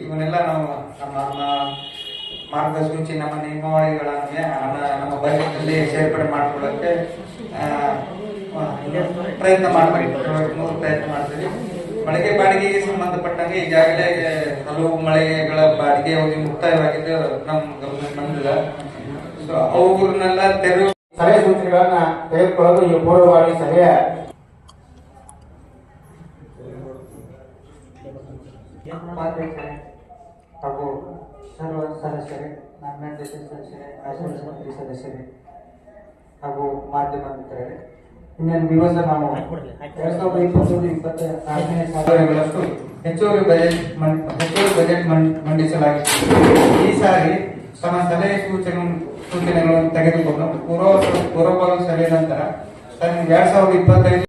ಇವನ್ನೆಲ್ಲ ನಾವು ನಮ್ಮ ನಮ್ಮ ಮಾರ್ಗಸೂಚಿ ನಮ್ಮ ನಿಯಮಾವಳಿಗಳನ್ನು ನಮ್ಮ ಬಜೆಟ್ನಲ್ಲಿ ಸೇರ್ಪಡೆ ಮಾಡ್ಕೊಳ್ಳೋಕ್ಕೆ ಪ್ರಯತ್ನ ಮಾಡ್ಬೇಕು ಮೂರು ಪ್ರಯತ್ನ ಮಾಡ್ತೀವಿ. ಮಳಿಗೆ ಬಾಡಿಗೆಗೆ ಸಂಬಂಧಪಟ್ಟಂಗೆ ಈಗಾಗಲೇ ಹಲವು ಮಳೆಗಳ ಬಾಡಿಗೆ ಹೋಗಿ ಮುಕ್ತಾಯವಾಗಿದ್ದು ನಮ್ಮ ಗಮನಕ್ಕೆ ಬಂದಿಲ್ಲ ಸೊ ಅವುಗಳನ್ನೆಲ್ಲ ತೆರವು ಸಲಹೆ ಸೂಚನೆಗಳನ್ನ ತೆಗೆದುಕೊಳ್ಳಲು ಈ ಪೂರ್ವವಾಗಿ ಸಭೆಯ ಉಪಾಧ್ಯಕ್ಷರೇ ಹಾಗೂ ಸರ್ವ ಸದಸ್ಯರೇ ನಾಮಿನೇಟೆಡ್ ಸದಸ್ಯರೇ ಸದಸ್ಯರೇ. ಹಾಗೂ ಮಾಧ್ಯಮ ಮಿತ್ರರೇ. ಇನ್ನೊಂದು ದಿವಸ ನಾವು ಎರಡ್ ಸಾವಿರದ ಇಪ್ಪತ್ತೊಂದು ಇಪ್ಪತ್ತ ನಾಲ್ಕನೇ ಸಾವಿರಗಳಷ್ಟು ಹೆಚ್ಚುವರಿ ಬಜೆಟ್ ಹೆಚ್ಚುವರಿ ಬಜೆಟ್ ಮಂಡಿಸಲಾಗಿತ್ತು. ಈ ಸಾರಿ ತಮ್ಮ ಸಲಹೆ ಸೂಚನೆ, ಸೂಚನೆಗಳನ್ನು ತೆಗೆದುಕೊಂಡು ಪೂರ್ವ, ಪೂರ್ವಭಾವಿ ಸಭೆ ನಂತರ ತನ್ನ ಎರಡ್ ಸಾವಿರದ ಇಪ್ಪತ್ತೈದು